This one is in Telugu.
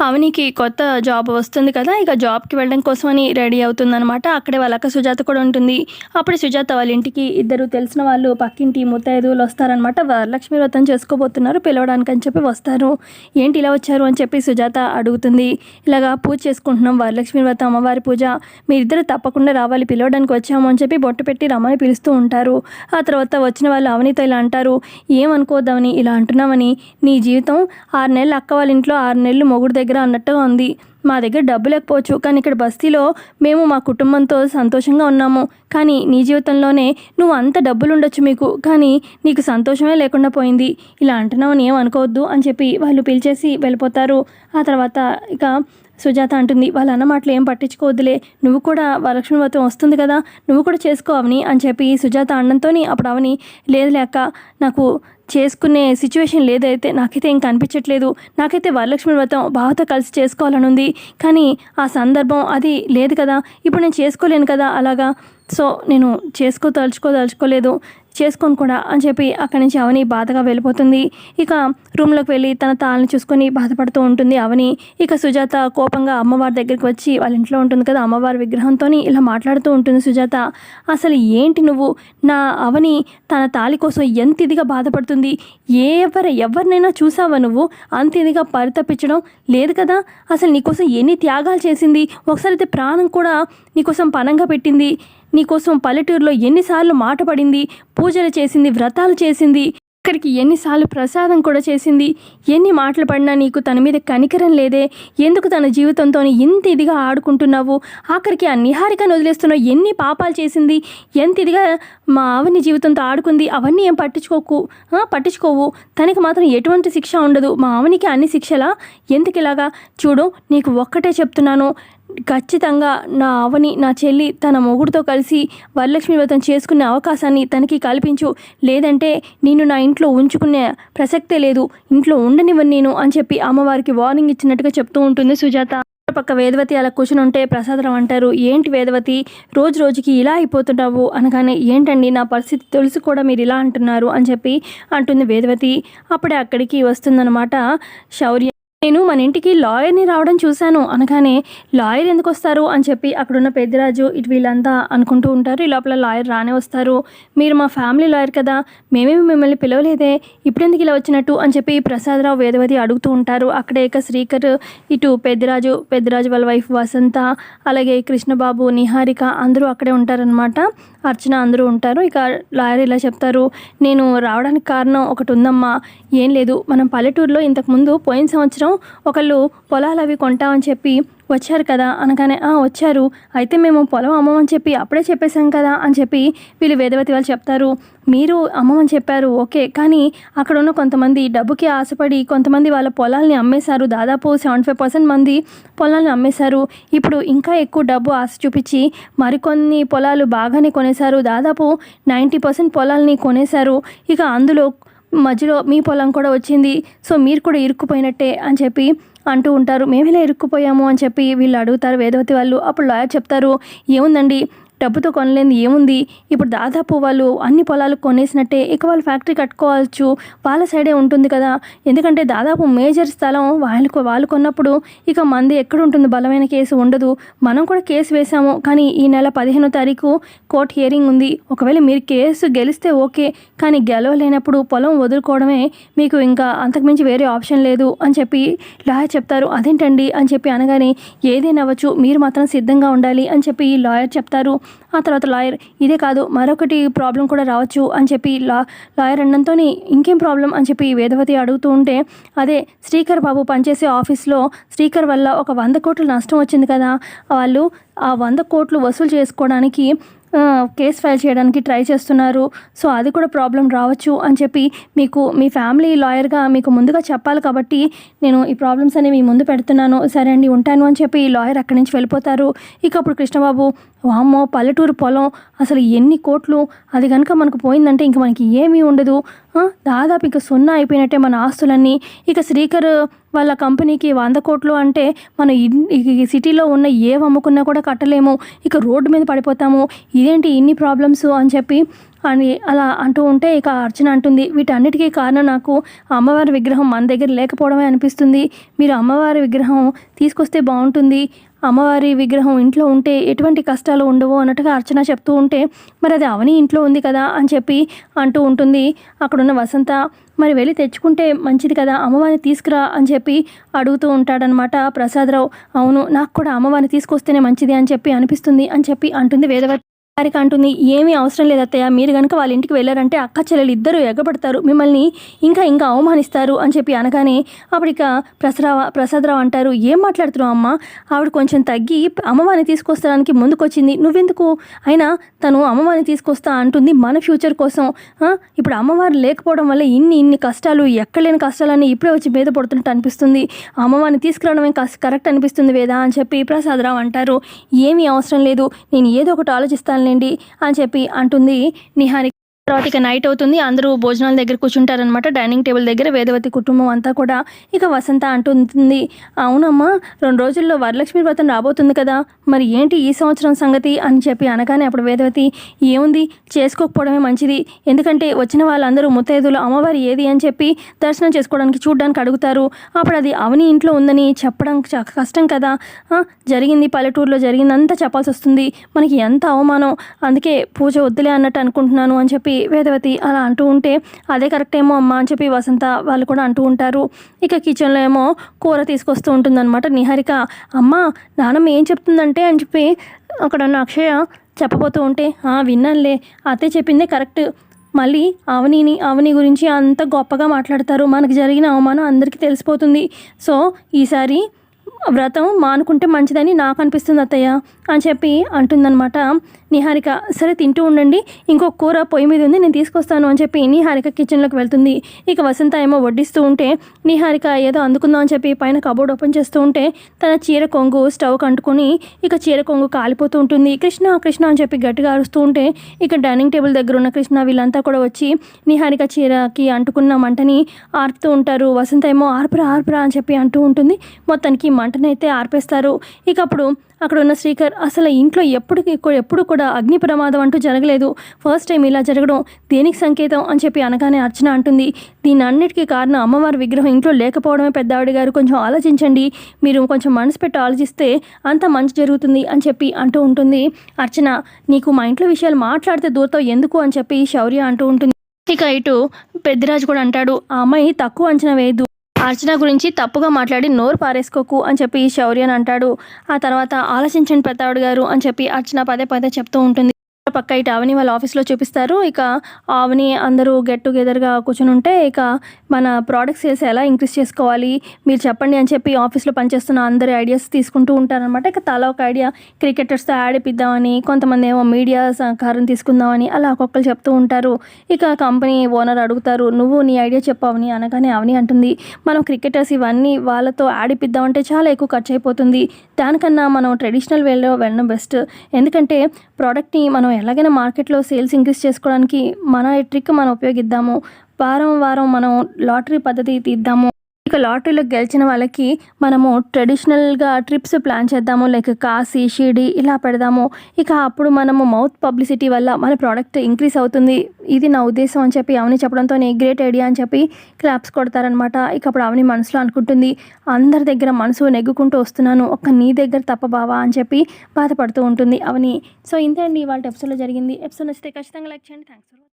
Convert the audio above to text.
అవనికి కొత్త జాబ్ వస్తుంది కదా ఇక జాబ్కి వెళ్ళడం కోసమని రెడీ అవుతుందనమాట అక్కడే వాళ్ళ అక్క సుజాత కూడా ఉంటుంది. అప్పుడు సుజాత వాళ్ళ ఇంటికి ఇద్దరు తెలిసిన వాళ్ళు పక్కింటి ముత్తైదువులు వస్తారనమాట వరలక్ష్మి వ్రతం చేసుకోబోతున్నారు పిలవడానికి అని చెప్పి వస్తారు. ఏంటి ఇలా వచ్చారు? అని చెప్పి సుజాత అడుగుతుంది. ఇలాగా పూజ చేసుకుంటున్నాం వరలక్ష్మి వ్రతం అమ్మవారి పూజ. మీరిద్దరు తప్పకుండా రావాలి పిలవడానికి వచ్చాము అని చెప్పి బొట్టు పెట్టి రమ్మని పిలుస్తూ ఉంటారు. ఆ తర్వాత వచ్చిన వాళ్ళు అవనితో ఇలా అంటారు. ఏమనుకోద్దామని ఇలా అంటున్నామని నీ జీవితం ఆరు నెలలు అక్క వాళ్ళ ఇంట్లో ఆరు నెలలు మొగుడు దగ్గర దగ్గర అన్నట్టుగా ఉంది. మా దగ్గర డబ్బు లేకపోవచ్చు కానీ ఇక్కడ బస్తీలో మేము మా కుటుంబంతో సంతోషంగా ఉన్నాము. కానీ నీ జీవితంలోనే నువ్వు అంత డబ్బులు ఉండొచ్చు మీకు కానీ నీకు సంతోషమే లేకుండా పోయింది. ఇలా అంటున్నావు ఏం అనుకోవద్దు అని చెప్పి వాళ్ళు పిలిచేసి వెళ్ళిపోతారు. ఆ తర్వాత ఇక సుజాత అంటుంది వాళ్ళ అన్న మాటలు ఏం పట్టించుకోవద్దులే. నువ్వు కూడా వరలక్ష్మి వ్రతం వస్తుంది కదా నువ్వు కూడా చేసుకో అవని అని చెప్పి సుజాత అన్నంతో అప్పుడు అవని లేదు లేక నాకు చేసుకునే సిచ్యువేషన్ లేదైతే నాకైతే ఇంకా అనిపించట్లేదు. నాకైతే వరలక్ష్మి వ్రతం బావతో కలిసి చేసుకోవాలని ఉంది. కానీ ఆ సందర్భం అది లేదు కదా. ఇప్పుడు నేను చేసుకోలేను కదా అలాగా. సో నేను చేసుకో తలుచుకోదలుచుకోలేదు చేసుకోను కూడా అని చెప్పి అక్కడి నుంచి అవని బాధగా వెళ్ళిపోతుంది. ఇక రూమ్లోకి వెళ్ళి తన తాళ్ళని చూసుకొని బాధపడుతూ ఉంటుంది అవని. ఇక సుజాత కోపంగా అమ్మవారి దగ్గరికి వచ్చి వాళ్ళ ఇంట్లో ఉంటుంది కదా అమ్మవారి విగ్రహంతో ఇలా మాట్లాడుతూ ఉంటుంది సుజాత. అసలు ఏంటి నువ్వు? నా అవని తన తాళి కోసం ఎంత ఇదిగా బాధపడుతుంది? ఏ ఎవరు ఎవరినైనా చూసావా నువ్వు? అంత ఇదిగా పరితపించడం లేదు కదా? అసలు నీకోసం ఎన్ని త్యాగాలు చేసింది? ఒకసారి అయితే ప్రాణం కూడా నీకోసం పనంగా పెట్టింది. నీకోసం పల్లెటూరులో ఎన్నిసార్లు మాట పడింది పూజలు చేసింది వ్రతాలు చేసింది ఇక్కడికి ఎన్నిసార్లు ప్రసాదం కూడా చేసింది. ఎన్ని మాటలు పడినా నీకు తన మీద కనికరం లేదే? ఎందుకు తన జీవితంతో ఇంత ఇదిగా ఆడుకుంటున్నావు? ఆఖరికి ఆ నిహారికను వదిలేస్తున్నావు ఎన్ని పాపాలు చేసింది? ఎంత ఇదిగా మా ఆవిని జీవితంతో ఆడుకుంది? అవన్నీ ఏం పట్టించుకోకు పట్టించుకోవు. తనకి మాత్రం ఎటువంటి శిక్ష ఉండదు. మా ఆవినికి అన్ని శిక్షలా? ఎందుకు ఇలాగా చూడు నీకు ఒక్కటే చెప్తున్నాను. ఖచ్చితంగా నా అవని నా చెల్లి తన మొగుడుతో కలిసి వరలక్ష్మి వ్రతం చేసుకునే అవకాశాన్ని తనకి కల్పించు. లేదంటే నేను నా ఇంట్లో ఉంచుకునే ప్రసక్తే లేదు. ఇంట్లో ఉండనివ్వను నేను అని చెప్పి అమ్మవారికి వార్నింగ్ ఇచ్చినట్టుగా చెప్తూ ఉంటుంది సుజాత. పక్క వేదవతి అలా కూర్చుని ఉంటే ప్రసాదరావు అంటారు ఏంటి వేదవతి రోజు రోజుకి ఇలా అయిపోతున్నావు? అనగానే ఏంటండి నా పరిస్థితి తెలుసు కూడా మీరు ఇలా అంటున్నారు అని చెప్పి అంటుంది వేదవతి. అప్పుడే అక్కడికి వస్తుందన్నమాట శౌర్య. నేను మన ఇంటికి లాయర్ని రావడం చూశాను అనగానే లాయర్ ఎందుకు వస్తారు అని చెప్పి అక్కడున్న పెద్దిరాజు ఇటు వీళ్ళంతా అనుకుంటూ ఉంటారు. ఈ లోపల లాయర్ రానే వస్తారు. మీరు మా ఫ్యామిలీ లాయర్ కదా మేమేమి మిమ్మల్ని పిలవలేదే ఇప్పుడెందుకు ఇలా వచ్చినట్టు? అని చెప్పి ప్రసాదరావు వేదవతి అడుగుతూ ఉంటారు. అక్కడే ఇక శ్రీకర్ ఇటు పెద్దిరాజు పెద్దిరాజు వాళ్ళ వైఫ్ వసంత అలాగే కృష్ణబాబు నిహారిక అందరూ అక్కడే ఉంటారనమాట అర్చన అందరూ ఉంటారు. ఇక లాయర్ ఇలా చెప్తారు నేను రావడానికి కారణం ఒకటి ఉందమ్మా ఏం లేదు. మనం పల్లెటూరులో ఇంతకుముందు పోయిన సంవత్సరం ఒకళ్ళు పొలాలు అవి కొంటామని చెప్పి వచ్చారు కదా అనగానే "ఆ, వచ్చారు. అయితే మేము పొలం అమ్మమని చెప్పి అప్పుడే చెప్పేశాం కదా అని చెప్పి వీళ్ళు వేదవతి వాళ్ళు చెప్తారు. మీరు అమ్మమని చెప్పారు ఓకే. కానీ అక్కడ ఉన్న కొంతమంది డబ్బుకి ఆశపడి కొంతమంది వాళ్ళ పొలాల్ని అమ్మేశారు. దాదాపు సెవెంటీ ఫైవ్ పర్సెంట్ మంది పొలాల్ని అమ్మేశారు. ఇప్పుడు ఇంకా ఎక్కువ డబ్బు ఆశ చూపించి మరికొన్ని పొలాలు బాగానే కొనేశారు. దాదాపు నైంటీ పర్సెంట్ పొలాల్ని కొనేశారు. ఇక అందులో మధ్యలో మీ పొలం కూడా వచ్చింది. సో మీరు కూడా ఇరుక్కుపోయినట్టే అని చెప్పి అంటూ ఉంటారు. మేము ఇలా ఇరుక్కుపోయాము అని చెప్పి వీళ్ళు అడుగుతారు వేదవతి వాళ్ళు. అప్పుడు లాయర్ చెప్తారు ఏముందండి? డబ్బుతో కొనలేని ఏముంది? ఇప్పుడు దాదాపు వాళ్ళు అన్ని పొలాలు కొనేసినట్టే ఇక వాళ్ళు ఫ్యాక్టరీ కట్టుకోవచ్చు. వాళ్ళ సైడే ఉంటుంది కదా. ఎందుకంటే దాదాపు మేజర్ స్థలం వాళ్ళకు వాళ్ళు కొన్నప్పుడు ఇక మంది ఎక్కడ ఉంటుంది బలమైన కేసు ఉండదు. మనం కూడా కేసు వేసాము కానీ ఈ నెల పదిహేనో తారీఖు కోర్ట్ హియరింగ్ ఉంది. ఒకవేళ మీరు కేసు గెలిస్తే ఓకే. కానీ గెలవలేనప్పుడు పొలం వదులుకోవడమే మీకు ఇంకా అంతకుమించి వేరే ఆప్షన్ లేదు అని చెప్పి లాయర్ చెప్తారు. అదేంటండి? అని చెప్పి అనగానే ఏదైనా అవ్వచ్చు. మీరు మాత్రం సిద్ధంగా ఉండాలి అని చెప్పి ఈ లాయర్ చెప్తారు. ఆ తర్వాత లాయర్ ఇదే కాదు మరొకటి ప్రాబ్లం కూడా రావచ్చు అని చెప్పి లా లాయర్ అనడంతో ఇంకేం ప్రాబ్లం అని చెప్పి వేదవతి అడుగుతూ ఉంటే అదే శ్రీకర్ బాబు పనిచేసే ఆఫీస్లో శ్రీకర్ వల్ల ఒక వంద కోట్లు నష్టం వచ్చింది కదా వాళ్ళు ఆ వంద కోట్లు వసూలు చేసుకోవడానికి కేసు ఫైల్ చేయడానికి ట్రై చేస్తున్నారు సో అది కూడా ప్రాబ్లం రావచ్చు అని చెప్పి మీకు మీ ఫ్యామిలీ లాయర్గా మీకు ముందుగా చెప్పాలి కాబట్టి నేను ఈ ప్రాబ్లమ్స్ అనేవి మీ ముందు పెడుతున్నాను సరే అండి ఉంటాను అని చెప్పి లాయర్ అక్కడి నుంచి వెళ్ళిపోతారు. ఇక అప్పుడు కృష్ణబాబు వామ్మో పల్లెటూరు పొలం అసలు ఎన్ని కోట్లు? అది కనుక మనకు పోయిందంటే ఇంక మనకి ఏమీ ఉండదు. దాదాపు ఇక సున్నా అయిపోయినట్టే మన ఆస్తులన్నీ. ఇక శ్రీకర్ వాళ్ళ కంపెనీకి వంద కోట్లు అంటే మనం ఈ సిటీలో ఉన్న ఏవి అమ్ముకున్నా కూడా కట్టలేము. ఇక రోడ్డు మీద పడిపోతాము. ఇదేంటి ఇన్ని ప్రాబ్లమ్స్ అని చెప్పి అని అలా అంటూ ఉంటే ఇక అర్చన అంటుంది. వీటన్నిటికీ కారణం నాకు అమ్మవారి విగ్రహం మన దగ్గర లేకపోవడమే అనిపిస్తుంది. మీరు అమ్మవారి విగ్రహం తీసుకొస్తే బాగుంటుంది. అమ్మవారి విగ్రహం ఇంట్లో ఉంటే ఎటువంటి కష్టాలు ఉండవు అన్నట్టుగా అర్చన చెప్తూ ఉంటే మరి అది అవని ఇంట్లో ఉంది కదా అని చెప్పి అంటూ ఉంటుంది. అక్కడున్న వసంత మరి వెళ్ళి తెచ్చుకుంటే మంచిది కదా అమ్మవారిని తీసుకురా అని చెప్పి అడుగుతూ ఉంటాడనమాట ప్రసాదరావు. అవును నాకు కూడా అమ్మవారిని తీసుకొస్తేనే మంచిది అని చెప్పి అనిపిస్తుంది అని చెప్పి అంటుంది వేదవతి. వారికి అంటుంది ఏమీ అవసరం లేదత్తయ్య మీరు కనుక వాళ్ళ ఇంటికి వెళ్ళారంటే అక్క చెల్లెలు ఇద్దరు ఎగబడతారు మిమ్మల్ని ఇంకా ఇంకా అవమానిస్తారు అని చెప్పి అనగానే ఆవిడిక ప్రసరావ ప్రసాదరావు అంటారు ఏం మాట్లాడుతున్నావు అమ్మ? ఆవిడ కొంచెం తగ్గి అమ్మవారిని తీసుకొస్తానికి ముందుకొచ్చింది. నువ్వెందుకు? అయినా తను అమ్మవారిని తీసుకొస్తా అంటుంది మన ఫ్యూచర్ కోసం. ఇప్పుడు అమ్మవారు లేకపోవడం వల్ల ఇన్ని ఇన్ని కష్టాలు ఎక్కలేని కష్టాలన్నీ ఇప్పుడే వచ్చి మీద పడుతున్నట్టు అనిపిస్తుంది. అమ్మవారిని తీసుకురావడమే కరెక్ట్ అనిపిస్తుంది వేదా? అని చెప్పి ప్రసాదరావు అంటారు ఏమీ అవసరం లేదు. నేను ఏదో ఒకటి ఆలోచిస్తాను ఆలోచిస్తానులేండి అని చెప్పి అంటుంది నిహారి తర్వాత ఇక నైట్ అవుతుంది. అందరూ భోజనాల దగ్గర కూర్చుంటారనమాట డైనింగ్ టేబుల్ దగ్గర వేదవతి కుటుంబం అంతా కూడా ఇక వసంత అంటుంది అవునమ్మా రెండు రోజుల్లో వరలక్ష్మి వ్రతం రాబోతుంది కదా. మరి ఏంటి ఈ సంవత్సరం సంగతి అని చెప్పి అనగానే అప్పుడు వేదవతి ఏముంది? చేసుకోకపోవడమే మంచిది. ఎందుకంటే వచ్చిన వాళ్ళందరూ ముత్తైదులు అమ్మవారి ఏది అని చెప్పి దర్శనం చేసుకోవడానికి చూడడానికి అడుగుతారు. అప్పుడు అది అవని ఇంట్లో ఉందని చెప్పడం చ- కష్టం కదా. జరిగింది పల్లెటూరులో జరిగిందంతా చెప్పాల్సి వస్తుంది మనకి ఎంత అవమానం. అందుకే పూజ వద్దులే అన్నట్టు అనుకుంటున్నాను అని చెప్పి వేదవతి అలా అంటూ ఉంటే అదే కరెక్ట్ ఏమో అమ్మ అని చెప్పి వసంత వాళ్ళు కూడా అంటూ ఉంటారు. ఇక కిచెన్లో ఏమో కూర తీసుకొస్తూ ఉంటుందన్నమాట నిహారిక. అమ్మ నానమ్మ ఏం చెప్తుందంటే అని చెప్పి అక్కడ ఉన్న అక్షయ చెప్పబోతూ ఉంటే "ఆ, విన్నానులే. అతే చెప్పిందే కరెక్ట్. మళ్ళీ అవనిని అవని గురించి అంత గొప్పగా మాట్లాడతారు. మనకు జరిగిన అవమానం అందరికీ తెలిసిపోతుంది. సో ఈసారి వ్రతం మానుకుంటే మంచిదని నాకు అనిపిస్తుంది అత్తయ్య అని చెప్పి అంటుందన్నమాట. నిహారిక సరే తింటూ ఉండండి. ఇంకో కూర పొయ్యి మీద ఉంది నేను తీసుకొస్తాను అని చెప్పి నిహారిక కిచెన్లోకి వెళ్తుంది. ఇక వసంత ఏమో వడ్డిస్తూ ఉంటే నిహారిక ఏదో అందుకుందాం అని చెప్పి పైన కబోర్డ్ ఓపెన్ చేస్తూ ఉంటే తన చీర కొంగు స్టవ్ కంటుకొని ఇక చీర కొంగు కాలిపోతూ ఉంటుంది. కృష్ణ కృష్ణ అని చెప్పి గట్టిగా అరుస్తూ ఉంటే ఇక డైనింగ్ టేబుల్ దగ్గర ఉన్న కృష్ణ వీళ్ళంతా కూడా వచ్చి నిహారిక చీరకి అంటుకున్న మంటని ఆర్పుతూ ఉంటారు. వసంత ఏమో ఆర్పురా ఆర్పురా అని చెప్పి అంటూ ఉంటుంది. మొత్తానికి మంటనైతే ఆర్పేస్తారు. ఇక అప్పుడు అక్కడ ఉన్న శ్రీకర్ అసలు ఇంట్లో ఎప్పుడు ఎప్పుడు కూడా అగ్ని ప్రమాదం అంటూ జరగలేదు. ఫస్ట్ టైం ఇలా జరగడం దేనికి సంకేతం అని చెప్పి అనగానే అర్చన అంటుంది. దీని అన్నిటికీ కారణం అమ్మవారి విగ్రహం ఇంట్లో లేకపోవడమే పెద్దావిడ గారు. కొంచెం ఆలోచించండి. మీరు కొంచెం మనసు పెట్టి ఆలోచిస్తే అంత మంచి జరుగుతుంది అని చెప్పి అంటూ ఉంటుంది. అర్చన నీకు మా ఇంట్లో విషయాలు మాట్లాడితే దూరతో ఎందుకు అని చెప్పి శౌర్య అంటూ ఉంటుంది. ఇక ఇటు పెద్దిరాజు కూడా అంటాడు ఆ అమ్మాయి తక్కువ అంచనా వేయదు అర్చన గురించి తప్పుగా మాట్లాడి నోరు పారేసుకోకు అని చెప్పి శౌర్యన్ అంటాడు. ఆ తర్వాత ఆలోచించండి పెద్దావిడ గారు అని చెప్పి అర్చన పదే పదే చెప్తూ ఉంటుంది. పక్క ఇటు ఆవని వాళ్ళ ఆఫీస్లో చూపిస్తారు. ఇక ఆవని అందరూ గెట్ టుగెదర్గా కూర్చుని ఉంటే ఇక మన ప్రోడక్ట్ సేల్స్ ఎలా ఇంక్రీజ్ చేసుకోవాలి మీరు చెప్పండి అని చెప్పి ఆఫీస్లో పనిచేస్తున్న అందరి ఐడియాస్ తీసుకుంటూ ఉంటారనమాట ఇక తలా ఒక ఐడియా క్రికెటర్స్తో యాడ్ ఇప్పిద్దామని కొంతమంది ఏమో మీడియా సహకారం తీసుకుందామని అలా ఒక్కొక్కరు చెప్తూ ఉంటారు. ఇక కంపెనీ ఓనర్ అడుగుతారు నువ్వు నీ ఐడియా చెప్పావని అనగానే అవని అంటుంది. మనం క్రికెటర్స్ ఇవన్నీ వాళ్ళతో యాడ్ ఇప్పిద్దామంటే చాలా ఎక్కువ ఖర్చు అయిపోతుంది. దానికన్నా మనం ట్రెడిషనల్ వేలో వెళ్ళడం బెస్ట్ ఎందుకంటే ప్రోడక్ట్ని మనం ఎలాగైనా మార్కెట్లో సేల్స్ ఇంక్రీజ్ చేసుకోవడానికి మన ట్రిక్ మనం ఉపయోగిద్దాము. వారం వారం మనం లాటరీ పద్ధతి తీద్దాము. ఇక లాటరీలో గెలిచిన వాళ్ళకి మనము ట్రెడిషనల్గా ట్రిప్స్ ప్లాన్ చేద్దాము లైక్ కాశీ షిరిడి ఇలా పెడదాము. ఇక అప్పుడు మనము మౌత్ పబ్లిసిటీ వల్ల మన ప్రోడక్ట్ ఇంక్రీస్ అవుతుంది. ఇది నా ఉద్దేశం అని చెప్పి అవని చెప్పడంతో గ్రేట్ ఐడియా అని చెప్పి క్లాప్స్ కొడతారనమాట ఇక అప్పుడు అవని మనసులో అనుకుంటుంది అందరి దగ్గర మనసు నెగ్గుకుంటూ వస్తున్నాను. ఒక్క నీ దగ్గర తప్ప బావా అని చెప్పి బాధపడుతూ ఉంటుంది అవని. సో ఇంతే అండి ఇవాళ ఎపిసోడ్లో జరిగింది. ఎపిసోడ్ నచ్చితే ఖచ్చితంగా లైక్ చేయండి. థ్యాంక్స్